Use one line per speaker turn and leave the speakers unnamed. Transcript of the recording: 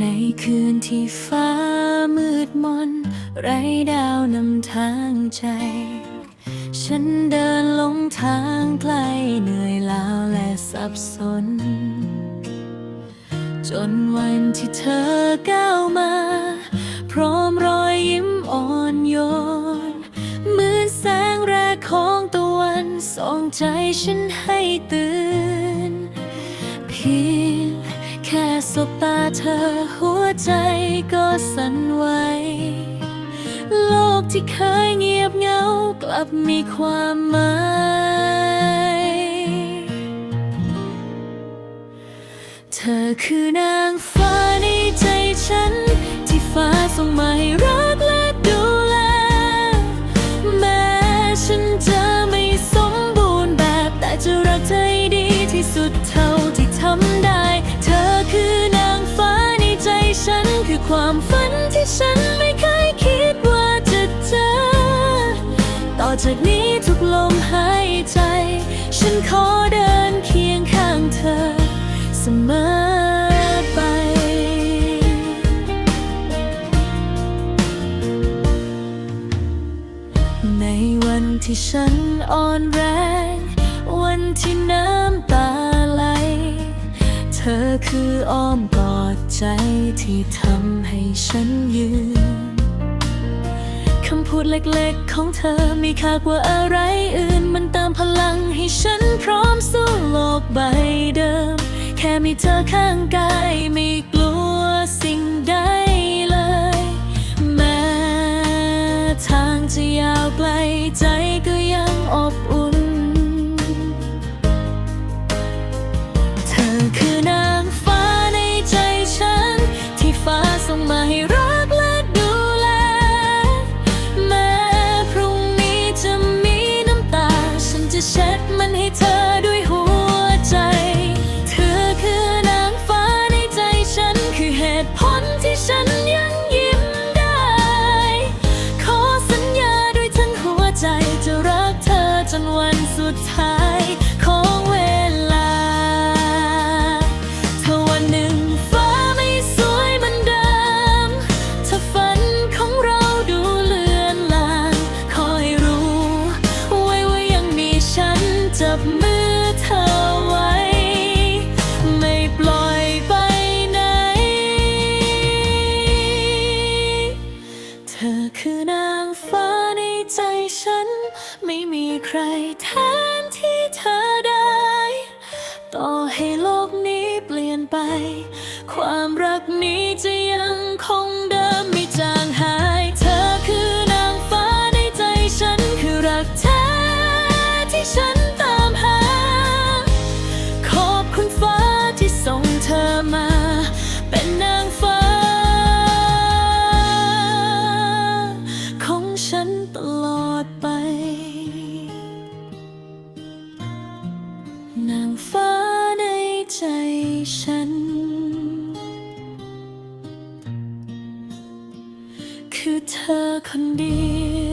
ในคืนที่ฟ้ามืดมน ไรดาวนำทางใจ ฉันเดินลงทางไกลเหนื่อยล้าและสับสน จนวันที่เธอก้าวมา พร้อมรอยยิ้มอ่อนโยนเหมือนแสงแรกของตะวันส่องใจฉันให้ตื่นเพียง สบตาเธอหัวใจก็สั่นไหวโลกที่เคยเงียบเหงากลับมีความหมายเธอคือนางฟ้าในใจฉัน ที่ฟ้าส่งมาให้รัก ความฝันที่ฉันไม่เคยคิดว่าจะเจอ ต่อจากนี้ทุกลมหายใจ ฉันขอเดินเคียงข้างเธอ เสมอไปในวันที่ฉันอ่อนแรง วันที่น้ำตา ธอคืออ้อมกอดใจที่ทำให้ฉันยืน คำพูดเล็กๆของเธอมีค่ากว่าอะไรอื่น มันเติมพลังให้ฉันพร้อมสู้โลกใบเดิม แค่มีเธอข้างกายไม่กลัวสิ่งใดเลย แม้ทางจะยาวไกลใจก็ วันสุดท้าย คือนางฟ้าในใจฉัน ไม่มีใครแทนที่เธอได้ ต่อให้โลกนี้เปลี่ยนไป ความรักนี้จะยังคงเดิ ฉัน คือเธอคนเดียว